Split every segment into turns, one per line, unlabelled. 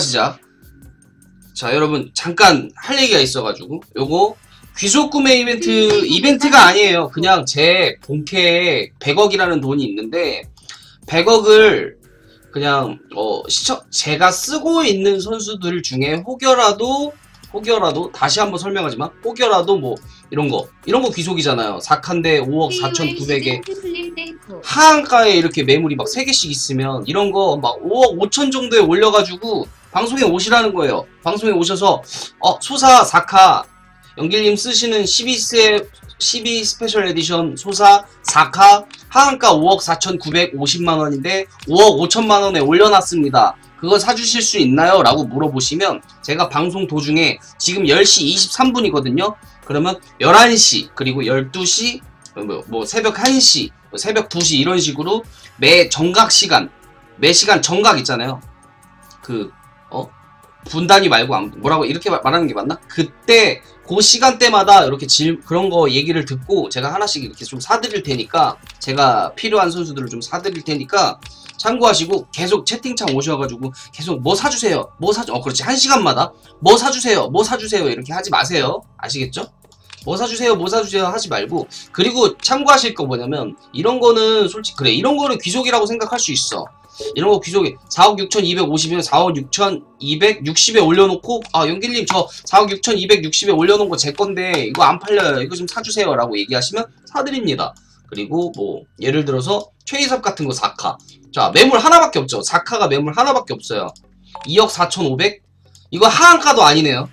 시작. 자, 여러분, 잠깐 할 얘기가 있어가지고, 요거, 귀속 구매 이벤트, 이벤트가 아니에요. 그냥 제 본캐에 100억이라는 돈이 있는데, 100억을 그냥, 어, 시청, 제가 쓰고 있는 선수들 중에 혹여라도, 혹여라도, 다시 한번 설명하지만, 혹여라도 뭐, 이런 거, 이런 거 귀속이잖아요. 4칸대 5억 4,900에. 하한가에 이렇게 매물이 막 3개씩 있으면 이런 거 막 5억 5천 정도에 올려가지고 방송에 오시라는 거예요. 방송에 오셔서 어 소사 4카 연길님 쓰시는 12세 12 스페셜 에디션 소사 4카 하한가 5억 4,950만원인데 5억 5천만원에 올려놨습니다. 그거 사주실 수 있나요? 라고 물어보시면 제가 방송 도중에 지금 10시 23분이거든요. 그러면 11시 그리고 12시 뭐, 뭐 새벽 1시 뭐 새벽 2시 이런 식으로 매 정각 시간 매 시간 정각 있잖아요. 그 어? 분단위 말고 아무튼 뭐라고 이렇게 말- 말하는 게 맞나? 그때 그 시간대마다 이렇게 질 그런 거 얘기를 듣고 제가 하나씩 이렇게 좀 사드릴 테니까 제가 필요한 선수들을 좀 사드릴 테니까 참고하시고 계속 채팅창 오셔가지고 계속 뭐 사주세요? 뭐 사주 어 그렇지. 한 시간마다 뭐 사주세요? 뭐 사주세요? 이렇게 하지 마세요. 아시겠죠? 뭐 사주세요? 뭐 사주세요? 하지 말고 그리고 참고하실 거 뭐냐면 이런 거는 솔직히 그래. 이런 거는 귀속이라고 생각할 수 있어 이런 거 귀속이 4억 6,250이면 4억 6,260에 올려놓고 아 연길님 저 4억 6,260에 올려놓은 거 제 건데 이거 안 팔려요. 이거 좀 사주세요 라고 얘기하시면 사드립니다. 그리고 뭐 예를 들어서 최이섭 같은 거 4카. 자 매물 하나밖에 없죠. 4카가 매물 하나밖에 없어요. 2억 4,500 이거 하한가도 아니네요.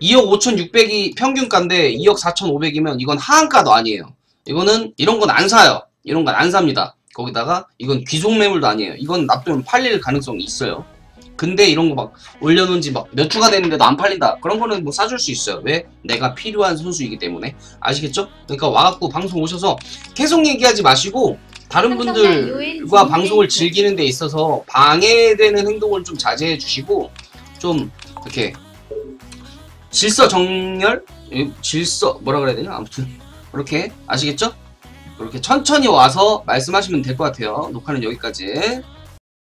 2억 5,600이 평균가인데 2억 4,500이면 이건 하한가도 아니에요. 이거는 이런 건 안 사요. 이런 건 안 삽니다. 거기다가 이건 귀속 매물도 아니에요. 이건 납두면 팔릴 가능성이 있어요. 근데 이런 거 막 올려놓은 지 막 몇 주가 됐는데도 안 팔린다. 그런 거는 뭐 사줄 수 있어요. 왜? 내가 필요한 선수이기 때문에. 아시겠죠? 그러니까 와갖고 방송 오셔서 계속 얘기하지 마시고 다른 분들과 방송을 즐기는 데 있어서 방해되는 행동을 좀 자제해 주시고 좀 이렇게 질서 정렬? 이 질서 뭐라 그래야 되냐? 아무튼 그렇게 아시겠죠? 그렇게 천천히 와서 말씀하시면 될 것 같아요. 녹화는 여기까지.